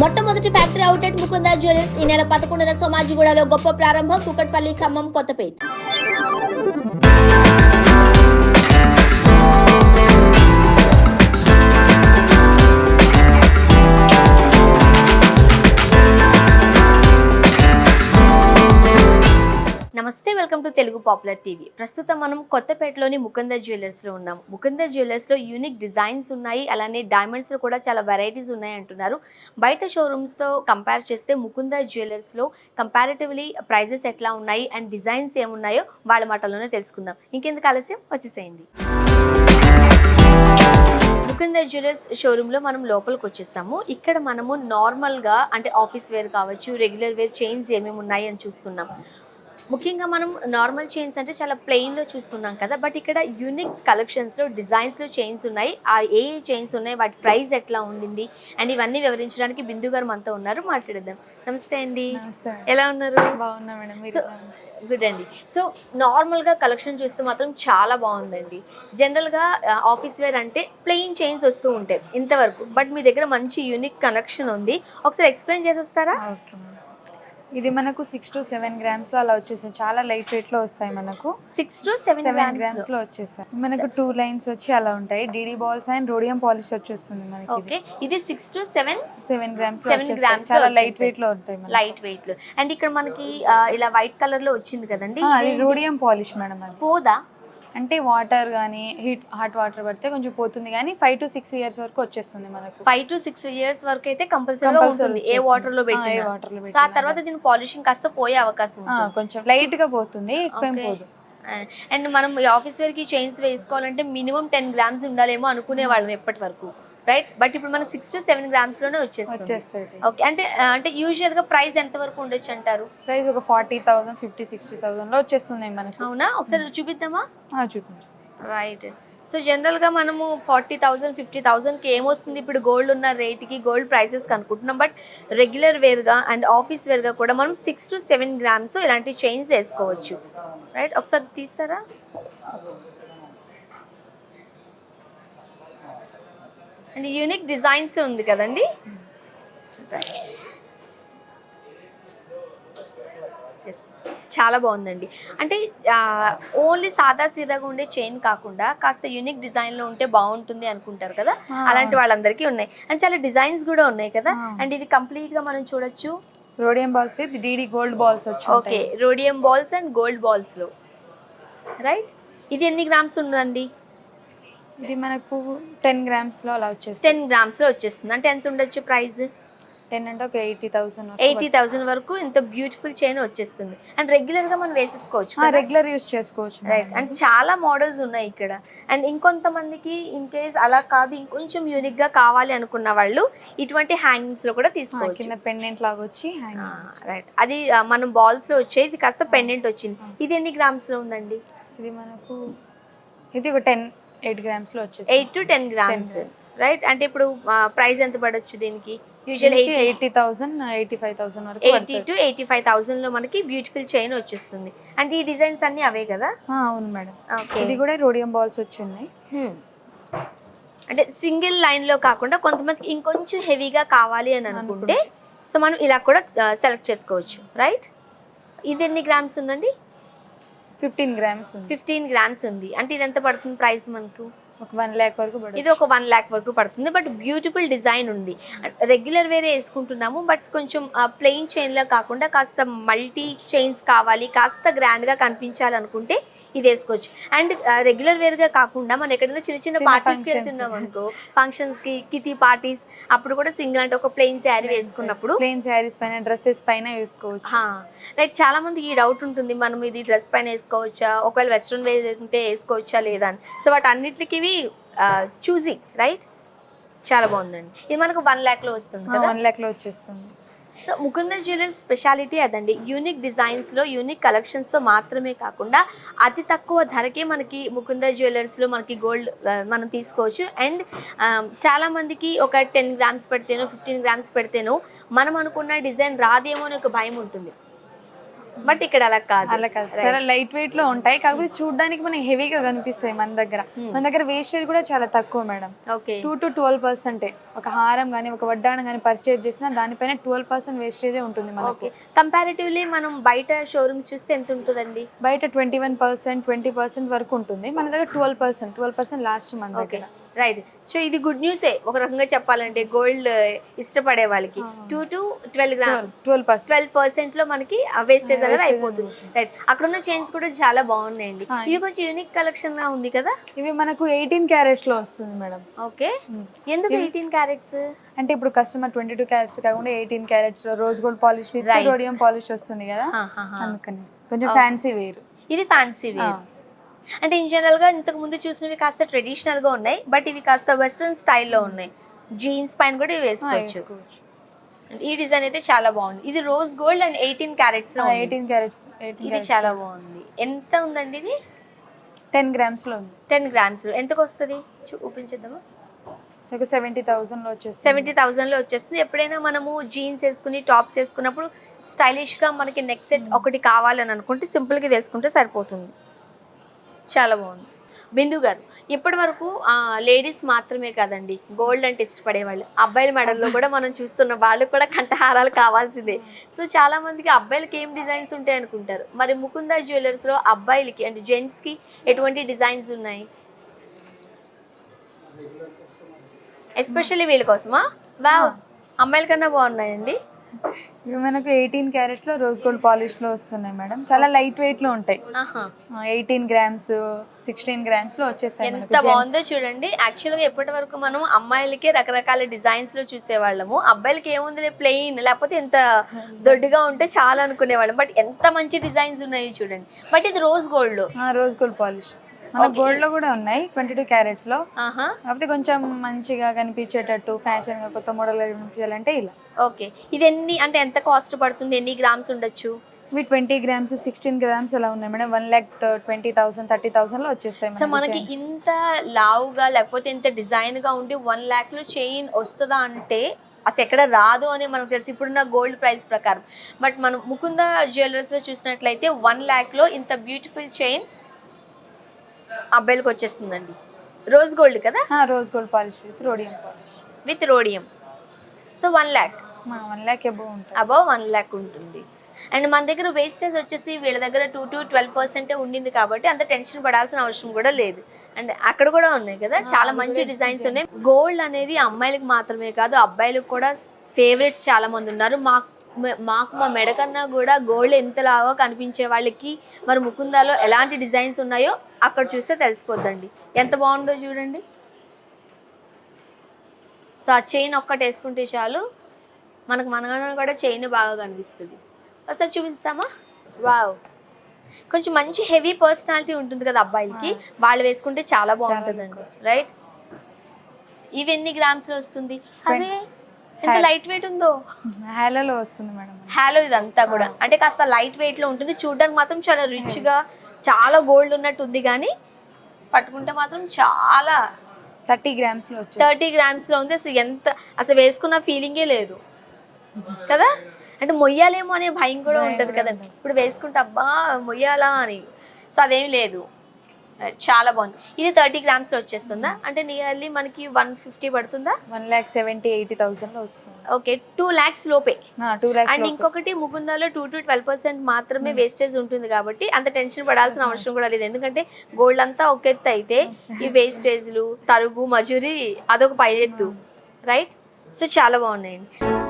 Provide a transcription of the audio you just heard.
మొట్టమొదటి factory outlet Mukunda jewellers ఈ నెల పదకొండున సోమాజిగూడలో గొప్ప ప్రారంభం Kukatpally Khammam Kothapet. Namaste welcome to Telugu popular TV. ప్రస్తుతం మనం కొత్తపేటలోని ముకుంద జ్యువెలర్స్లో ఉన్నాం. ముకుంద జ్యువెలర్స్లో యూనిక్ డిజైన్స్ ఉన్నాయి. అలానే డైమండ్స్లో కూడా చాలా వెరైటీస్ ఉన్నాయి అంటున్నారు. బయట షోరూమ్స్తో కంపేర్ చేస్తే ముకుంద జ్యువెలర్స్లో కంపారిటివ్లీ ప్రైజెస్ ఎట్లా ఉన్నాయి? అండ్ డిజైన్స్ ఏమున్నాయో వాళ్ళ మాటల్లోనే తెలుసుకుందాం. ఇంకెందుకు ఆలస్యం? వచ్చేసేయండి. ముకుంద జ్యువెలర్స్ షోరూంలో మనం లోపలికి వచ్చేసాము. ఇక్కడ మనము నార్మల్గా అంటే ఆఫీస్ వేర్ కావచ్చు రెగ్యులర్ వేర్ చైన్స్ ఏమేమి ఉన్నాయి అని చూస్తున్నాం. ముఖ్యంగా మనం నార్మల్ చైన్స్ అంటే చాలా ప్లెయిన్లో చూస్తున్నాం కదా బట్ ఇక్కడ యూనిక్ కలెక్షన్స్లో డిజైన్స్లో చైన్స్ ఉన్నాయి. ఆ ఏ ఏ చైన్స్ ఉన్నాయి వాటి ప్రైస్ ఎట్లా ఉండింది అండ్ ఇవన్నీ వివరించడానికి బిందు గారు మనతో ఉన్నారు. మాట్లాడదాం నమస్తే అండి. ఎలా ఉన్నారు? బాగున్నా మేడం సో? గుడ్ అండి. సో నార్మల్గా కలెక్షన్ చూస్తే మాత్రం చాలా బాగుందండి. జనరల్గా ఆఫీస్ వేర్ అంటే ప్లెయిన్ చైన్స్ వస్తూ ఉంటాయి ఇంతవరకు బట్ మీ దగ్గర మంచి యూనిక్ కలెక్షన్ ఉంది. ఒకసారి ఎక్స్ప్లెయిన్ చేసేస్తారా? ఓకే ఇది మనకు సిక్స్ టు సెవెన్ గ్రామ్స్లో అలా వచ్చేసాయి. చాలా లైట్ వెయిట్లో వస్తాయి మనకు. Six to seven seven grams గ్రామ్స్లో. వచ్చేసాయి. మనకు టూ లైన్స్ వచ్చి అలా ఉంటాయి. DD balls and rhodium polish వచ్చేస్తుంది మనకి ఓకే ఇది six to seven seven grams grams లో చాలా లైట్. వెయిట్లో ఉంటాయి. లైట్ వెయిట్ అండ్ ఇక్కడ మనకి ఇలా వైట్ కలర్లో వచ్చింది కదండి? రోడియం పాలిష్ మేడం పోదా? అంటే వాటర్ కానీ హీట్ హాట్ వాటర్ పడితే కొంచెం పోతుంది కానీ ఫైవ్ టు సిక్స్ ఇయర్స్ వరకు వచ్చేస్తుంది మనకు ఫైవ్ టు సిక్స్ ఇయర్స్ వరకు అయితే కంపల్సరీ ఉంటుంది ఏ. వాటర్లో పెట్టినా water లో ఆ. తర్వాత దీని పాలిషింగ్ కాస్త పోయే అవకాశం కొంచెం లైట్గా పోతుంది ఎక్కువ. పోదు అండ్ మనం ఈ ఆఫీస్ వేర్కి చైన్స్ వేసుకోవాలంటే మినిమం టెన్ గ్రామ్స్ ఉండాలేమో అనుకునే వాళ్ళం ఎప్పటి వరకు రైట్ బట్ ఇప్పుడు మనకి సిక్స్ టు సెవెన్ గ్రామ్స్లోనే వచ్చేస్తుంది. ఓకే అంటే అంటే యూజువల్గా ప్రైస్ ఎంత వరకు ఉండొచ్చు అంటారు? ప్రైస్ ఒక ఫార్టీ థౌసండ్ ఫిఫ్టీ సిక్స్టీ థౌసండ్లో వచ్చేస్తున్నాయి మనకు. అవునా? ఒకసారి చూపిద్దామా? ఆ, చూపించు. రైట్ సో జనరల్గా మనము ఫార్టీ థౌజండ్ ఫిఫ్టీ థౌజండ్కి ఏమొస్తుంది? ఇప్పుడు గోల్డ్ ఉన్న రేట్కి గోల్డ్ ప్రైసెస్ కనుక్కుంటున్నాం బట్ రెగ్యులర్ వేర్గా అండ్ ఆఫీస్ వేర్గా కూడా మనం సిక్స్ టు సెవెన్ గ్రామ్స్ ఇలాంటి చైన్స్ వేసుకోవచ్చు. రైట్ ఒకసారి తీస్తారా? అండ్ యూనిక్ డిజైన్స్ ఉంది కదండి? రైట్ ఎస్ చాలా బాగుందండి. అంటే ఓన్లీ సాదా సీదాగా ఉండే చైన్ కాకుండా కాస్త యూనిక్ డిజైన్లో ఉంటే బాగుంటుంది అనుకుంటారు కదా. అలాంటి వాళ్ళందరికీ ఉన్నాయి. అండ్ చాలా డిజైన్స్ కూడా ఉన్నాయి కదా. అండ్ ఇది కంప్లీట్గా మనం చూడొచ్చు. Rhodium balls with DD gold balls వచ్చి okay. Rhodium balls and gold బాల్స్లో. Right ఇది ఎన్ని గ్రామ్స్ ఉందండి? ఇది మనకు టెన్ గ్రామ్స్లో అలా వచ్చేసి టెన్ గ్రామ్స్లో వచ్చేస్తుంది. అంటే ఎంత ఉండొచ్చు ప్రైస్? టెన్ అంటే ఒక ఎయిటీ థౌసండ్ ఎయిటీ థౌసండ్ వరకు ఇంత బ్యూటిఫుల్ చైన్ వచ్చేస్తుంది. అండ్ రెగ్యులర్గా మనం వేసేసుకోవచ్చు? రెగ్యులర్ యూస్ చేసుకోవచ్చు రైట్ అండ్ చాలా మోడల్స్ ఉన్నాయి ఇక్కడ. అండ్ ఇంకొంతమందికి ఇన్ కేస్ అలా కాదు ఇంకొంచెం యూనిక్గా కావాలి అనుకున్న వాళ్ళు ఇటువంటి హ్యాంగింగ్స్లో కూడా తీసుకోవచ్చు. కింద పెండెంట్ లాగా వచ్చి రైట్ అది మనం బాల్స్లో వచ్చేది ఇది కాస్త పెండెంట్ వచ్చింది. ఇది ఎన్ని గ్రామ్స్లో ఉందండి? ఇది మనకు ఇది ఒక టెన్ ఎయిట్ గ్రామ్స్లో వచ్చేసి eight to ten grams. Right అంటే ఇప్పుడు ప్రైస్ ఎంత పడొచ్చు దీనికి? Usual eighty thousand eighty five thousand వరకు ఎయిటీ టు ఎయిటీ ఫైవ్ థౌసండ్లో మనకి బ్యూటిఫుల్ చైన్ వచ్చేస్తుంది. అంటే ఈ డిజైన్స్ అన్ని అవే కదా? అవును మేడం. ఓకే ఇది కూడా రోడియం బాల్స్ వచ్చి ఉన్నాయి Hmm. అంటే సింగిల్ లైన్లో కాకుండా కొంతమందికి ఇంకొంచెం హెవీగా కావాలి అని అనుకుంటే సో మనం ఇలా కూడా సెలెక్ట్ చేసుకోవచ్చు. రైట్ ఇది ఎన్ని గ్రామ్స్ ఉందండి? ఫిఫ్టీన్ గ్రామ్స్ ఉంది. ఫిఫ్టీన్ గ్రామ్స్ ఉంది. అంటే ఇది ఎంత పడుతుంది ప్రైస్ మనకు? ఒక వన్ ల్యాక్ వరకు ఇది ఒక వన్ ల్యాక్ వరకు పడుతుంది. బట్ బ్యూటిఫుల్ డిజైన్ ఉంది. రెగ్యులర్ వేరే వేసుకుంటున్నాము. బట్ కొంచెం ప్లెయిన్ చైన్లో కాకుండా కాస్త మల్టీ చైన్స్ కావాలి కాస్త గ్రాండ్గా కనిపించాలనుకుంటే ఇది వేసుకోవచ్చు. అండ్ రెగ్యులర్ వేర్గా కాకుండా మనం ఎక్కడైనా చిన్న చిన్న పార్టీస్కి. వెళ్తున్నాం అనుకో ఫంక్షన్స్కి కిటీ పార్టీస్ అప్పుడు కూడా సింగిల్ అంటే ఒక ప్లెయిన్ శారీ వేసుకున్నప్పుడు ప్లెయిన్ శారీస్ పైన డ్రెస్సెస్ పైన వేసుకోవచ్చు. రైట్ చాలా మందికి ఈ డౌట్ ఉంటుంది మనం ఇది డ్రెస్ పైన వేసుకోవచ్చా ఒకవేళ వెస్ట్రన్ వేర్ ఉంటే వేసుకోవచ్చా లేదా అని. సో వాటి అన్నిటికి చూసి రైట్ చాలా బాగుందండి. ఇది మనకు వన్ ల్యాక్లో వస్తుంది కదా? వన్ ల్యాక్లో వచ్చేస్తుంది. సో ముకుందర్ జ్యువెలర్స్ స్పెషాలిటీ అదండి. యూనిక్ డిజైన్స్లో యూనిక్ కలెక్షన్స్తో మాత్రమే కాకుండా అతి తక్కువ ధరకే మనకి ముకుందర్ జ్యువెలర్స్లో మనకి గోల్డ్ మనం తీసుకోవచ్చు. అండ్ చాలామందికి ఒక టెన్ గ్రామ్స్ పెడితేనో ఫిఫ్టీన్ గ్రామ్స్ పెడితేనో మనం అనుకున్న డిజైన్ రాదేమో అని ఒక భయం ఉంటుంది. బట్ ఇక్కడ అలా కాదు. అలా కాదు. చాలా లైట్ వెయిట్లో ఉంటాయి. కాకపోతే చూడడానికి మనకి హెవీగా కనిపిస్తాయి మన దగ్గర. మన దగ్గర వేస్టేజ్ కూడా చాలా తక్కువ madam. Okay two to twelve పర్సెంటే ఒక హారం కానీ ఒక వడ్డాణం కానీ పర్చేజ్ చేసినా దానిపైన ట్వెల్వ్ పర్సెంట్ వేస్టేజే ఉంటుంది మనకు. కంపారిటివ్లీ మనం బయట షోరూమ్స్ చూస్తే ఎంత ఉంటుందండి? బయట twenty one percent twenty percent వరకు ఉంటుంది. మన దగ్గర twelve percent twelve percent last మన దగ్గర. రైట్ సో ఇది గుడ్ న్యూసే ఒక రకంగా చెప్పాలంటే గోల్డ్ ఇష్టపడే వాళ్ళకి. Two to twelve gram twelve twelve పర్సెంట్లో మనకి వేస్టేజ్ అనేది అయిపోతుంది. రైట్ అక్కడ ఉన్న చైన్స్ కూడా చాలా బాగున్నాయండి. ఇవి కొంచెం యూనిక్ కలెక్షన్గా ఉంది కదా? ఇవి మనకు ఎయిటీన్ క్యారెట్స్లో వస్తుంది మేడం. ఓకే ఎందుకు ఎయిటీన్ క్యారెట్స్ అంటే ఇప్పుడు కస్టమర్ ట్వంటీ టూ క్యారెట్స్ కాకుండా eighteen క్యారెట్స్లో rose gold polish with. Rhodium polish వస్తుంది కదా? అందుకని కొంచెం ఫ్యాన్సీ వేరు ఇది ఫ్యాన్సీ వేర్ అంటే ఇన్ జనరల్గా ఇంతకు ముందు చూసినవి కాస్త ట్రెడిషనల్గా ఉన్నాయి బట్ ఇవి కాస్త వెస్ట్రన్ స్టైల్లో ఉన్నాయి. జీన్స్ పైన కూడా ఇవి వేసుకోవచ్చు. ఈ డిజైన్ అయితే చాలా బాగుంది. ఇది rose gold and eighteen carats. Eighteen carats ఇది చాలా బాగుంది. ఎంత ఉందండి ఇది? టెన్ గ్రామ్స్లో ఉంది. టెన్ గ్రామ్స్ ఎంతకు వస్తుంది? చూపించేద్దామా ఒక సెవెంటీ థౌసండ్లో వచ్చేసి సెవెంటీ థౌజండ్లో వచ్చేస్తుంది. ఎప్పుడైనా మనము జీన్స్ వేసుకుని టాప్స్ వేసుకున్నప్పుడు స్టైలిష్గా మనకి నెక్ సెట్ ఒకటి కావాలని అనుకుంటే సింపుల్గా వేసుకుంటే సరిపోతుంది. చాలా బాగుంది. బిందు గారు ఇప్పటి వరకు లేడీస్ మాత్రమే కాదండి గోల్డ్ అంటే ఇష్టపడే వాళ్ళు అబ్బాయిల మెడల్లో కూడా మనం చూస్తున్న వాళ్ళు కూడా కంఠహారాలు కావాల్సిందే. సో చాలా మందికి అబ్బాయిలకి ఏం డిజైన్స్ ఉంటాయి అనుకుంటారు. మరి ముకుంద జ్యువెలర్స్లో అబ్బాయిలకి అంటే జెంట్స్కి ఎటువంటి డిజైన్స్ ఉన్నాయి? ఎస్పెషల్లీ వీళ్ళ కోసమా? వావ్. అమ్మాయిల కన్నా బాగున్నాయండి. ఇవి మనకు ఎయిటీన్ క్యారెట్స్లో రోజ్ గోల్డ్ పాలిష్లో వస్తున్నాయి మేడం. చాలా లైట్ వెయిట్లో ఉంటాయి. ఎయిటీన్ గ్రామ్స్ సిక్స్టీన్ గ్రామ్స్లో వచ్చేస్తాయి ఎంత బాగుందో చూడండి. యాక్చువల్గా ఎప్పటి వరకు మనం అమ్మాయిలకి రకరకాల డిజైన్స్లో చూసేవాళ్ళము. అబ్బాయిలకి ఏముందిలే ప్లెయిన్ లేకపోతే ఎంత దొడ్డుగా ఉంటే చాలా అనుకునేవాళ్ళం. బట్ ఎంత మంచి డిజైన్స్ ఉన్నాయి చూడండి. బట్ ఇది rose gold. Rose gold polish. మన గోల్డ్లో కూడా ఉన్నాయి ట్వంటీ టూ క్యారెట్స్లో కాకపోతే కొంచెం మంచిగా కనిపించేటట్టు ఫ్యాషన్గా కొత్త మోడల్ కనిపించాలంటే ఇలా. ఓకే ఇది ఎన్ని అంటే ఎంత కాస్ట్ పడుతుంది? ఎన్ని గ్రామ్స్ ఉండొచ్చు? ఇవి ట్వంటీ గ్రామ్స్ సిక్స్టీన్ గ్రామ్స్ అలా ఉన్నాయి madam. One lakh twenty thousand thirty థౌసండ్లో వచ్చేస్తాయి సో మనకు. ఇంత లావుగా లేకపోతే ఇంత డిజైన్గా ఉండి వన్ ల్యాక్లో చైన్ వస్తుందా అంటే అసలు ఎక్కడ రాదు అని మనకు తెలిసి. ఇప్పుడున్న గోల్డ్ ప్రైస్ ప్రకారం. బట్ మనం ముకుంద జ్యువెలర్స్లో చూసినట్లయితే వన్ ల్యాక్లో ఇంత బ్యూటిఫుల్ చైన్ అబ్బాయిలకు వచ్చేస్తుందండి. రోజ్ గోల్డ్ కదా? Rose gold polish with rhodium polish. With rhodium. So one lakh. One lakh above ఉంటుంది. అబౌవ్ వన్ ల్యాక్ ఉంటుంది. అండ్ మన దగ్గర వేస్టేజ్ వచ్చేసి వీళ్ళ దగ్గర టూ టు ట్వెల్వ్ పర్సెంటే ఉండింది కాబట్టి అంత టెన్షన్ పడాల్సిన అవసరం కూడా లేదు. అండ్ అక్కడ కూడా ఉన్నాయి కదా? చాలా మంచి డిజైన్స్ ఉన్నాయి. గోల్డ్ అనేది అమ్మాయిలకు మాత్రమే కాదు అబ్బాయిలకు కూడా ఫేవరెట్స్ చాలా మంది ఉన్నారు. మాకు మాకు మా మెడ కన్నా కూడా గోల్డ్ ఎంతలాగా కనిపించే వాళ్ళకి మరి ముకుందాలో ఎలాంటి డిజైన్స్ ఉన్నాయో అక్కడ చూస్తే తెలిసిపోద్దండి. ఎంత బాగుందో చూడండి. సో ఆ చైన్ ఒక్కటి వేసుకుంటే చాలు. మనకు మనగానే కూడా చైన్ బాగా కనిపిస్తుంది. ఒకసారి చూపిస్తామా? వావ్. కొంచెం మంచి హెవీ పర్సనాలిటీ ఉంటుంది కదా అబ్బాయిలకి. వాళ్ళు వేసుకుంటే చాలా బాగుంటుందండి. రైట్? ఇవి ఎన్ని గ్రామ్స్లో వస్తుంది అదే ఎంత లైట్ వెయిట్ ఉందో? హ్యాలోలో వస్తుంది మేడం. హాలో ఇదంతా కూడా. అంటే కాస్త లైట్ వెయిట్లో ఉంటుంది. చూడడానికి మాత్రం చాలా రిచ్గా చాలా గోల్డ్ ఉన్నట్టు ఉంది కానీ పట్టుకుంటే మాత్రం చాలా థర్టీ గ్రామ్స్లో థర్టీ గ్రామ్స్లో ఉంది. అసలు ఎంత అసలు వేసుకున్న ఫీలింగే లేదు. కదా? అంటే మొయ్యాలేమో అనే భయం కూడా ఉంటుంది కదా. ఇప్పుడు వేసుకుంటే అబ్బా మొయ్యాలా అని. సో అదేం లేదు. చాలా బాగుంది. ఇది థర్టీ గ్రామ్స్లో వచ్చేస్తుందా? అంటే నియర్లీ మనకి వన్ ఫిఫ్టీ పడుతుందా? వన్ ల్యాక్ సెవెంటీ ఎయిటీ థౌసండ్లో వస్తుంది. ఓకే టూ ల్యాక్స్ లోపే. టూ ల్యాక్స్ అండ్ ఇంకొకటి ముకుందాలో టూ టు ట్వెల్వ్ పర్సెంట్ మాత్రమే వేస్టేజ్ ఉంటుంది కాబట్టి అంత టెన్షన్ పడాల్సిన అవసరం కూడా లేదు. ఎందుకంటే గోల్డ్ అంతా ఒక ఎత్తు అయితే ఈ వేస్టేజ్లు తరుగు మజూరి అదొక పై ఎత్తు రైట్? సో చాలా బాగున్నాయండి.